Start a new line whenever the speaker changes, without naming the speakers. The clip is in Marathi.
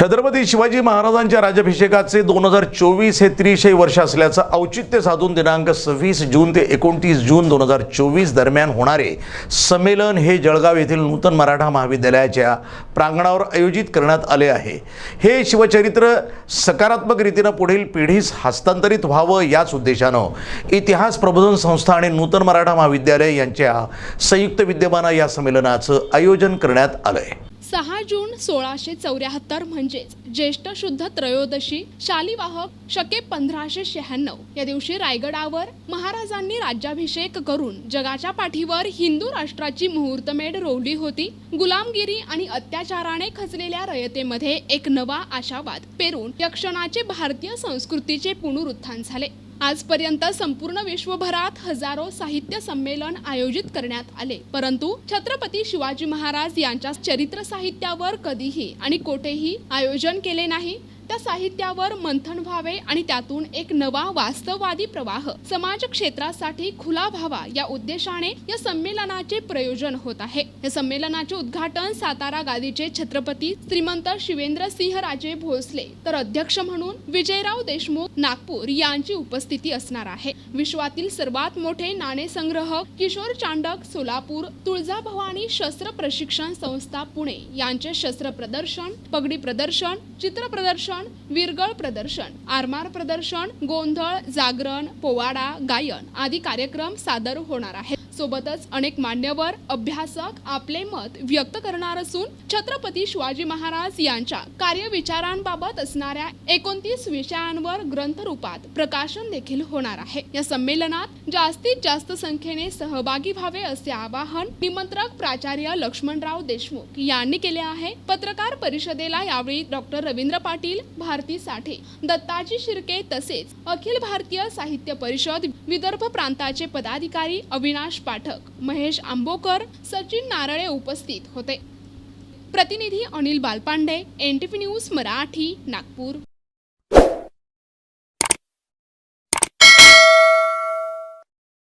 छत्रपती शिवाजी महाराजांच्या राज्याभिषेकाचे दोन हजार चोवीस हे त्रिशे वर्ष असल्याचं औचित्य साधून दिनांक सव्वीस जून ते एकोणतीस जून दोन हजार चोवीस दरम्यान होणारे संमेलन हे जळगाव येथील नूतन मराठा महाविद्यालयाच्या प्रांगणावर आयोजित करण्यात आले आहे. हे शिवचरित्र सकारात्मक रीतीनं पुढील पिढीस हस्तांतरित व्हावं याच उद्देशानं इतिहास प्रबोधन संस्था आणि नूतन मराठा महाविद्यालय यांच्या संयुक्त विद्यमानं या संमेलनाचं आयोजन करण्यात आलं आहे
सहा जून सोळाशे चौऱ्याहत्तर म्हणजेच ज्येष्ठ शुद्ध त्रयोदशी शालिवाहक शके पंधराशे शहाण्णव. या दिवशी रायगडावर महाराजांनी राज्याभिषेक करून जगाच्या पाठीवर हिंदू राष्ट्राची मुहूर्तमेढ रोवली होती. गुलामगिरी आणि अत्याचाराने खचलेल्या रयतेमध्ये एक नवा आशावाद पेरून यक्षणाचे भारतीय संस्कृतीचे पुनरुत्थान झाले. आजपर्यंत संपूर्ण विश्वभरात हजारो साहित्य संमेलन आयोजित करण्यात आले. परंतु छत्रपती शिवाजी महाराज यांच्या चरित्र साहित्यावर कधीही आणि कोठेही आयोजन केले नाही. त्या साहित्यावर मंथन व्हावे आणि त्यातून एक नवा वास्तववादी प्रवाह समाज क्षेत्रासाठी खुला व्हावा या उद्देशाने या संमेलनाचे प्रयोजन होत आहे. या संमेलनाचे उद्घाटन सातारा गादीचे छत्रपती श्रीमंत शिवेंद्र सिंह राजे भोसले तर अध्यक्ष म्हणून विजयराव देशमुख नागपूर यांची उपस्थिती असणार आहे. विश्वातील सर्वात मोठे नाणे संग्रह किशोर चांडक सोलापूर तुळजाभवानी शस्त्र प्रशिक्षण संस्था पुणे यांचे शस्त्र प्रदर्शन पगडी प्रदर्शन चित्र प्रदर्शन विरगळ प्रदर्शन आरमार प्रदर्शन गोंधळ जागरण पोवाडा गायन आदी कार्यक्रम सादर होणार आहेत. सोबतच अनेक मान्यवर अभ्यासक आपले मत व्यक्त करणार असून छत्रपती शिवाजी महाराज यांच्या कार्यविचारांबाबत असणाऱ्या एकोणतीस विषयांवर ग्रंथरूपात प्रकाशन देखील होणार आहे. या संमेलनात जास्तीत जास्त संख्येने सहभागी व्हावे असे आवाहन निमंत्रक प्राचार्य लक्ष्मणराव देशमुख यांनी केले आहे. पत्रकार परिषदेला यावेळी डॉक्टर रवींद्र पाटील भारती साठे दत्ताजी शिर्के तसेच अखिल भारतीय साहित्य परिषद विदर्भ प्रांताचे पदाधिकारी अविनाश पाठक महेश आंबोकर सचिन नारळे उपस्थित होते. प्रतिनिधी Anil Balpande N T P news Marathi Nagpur.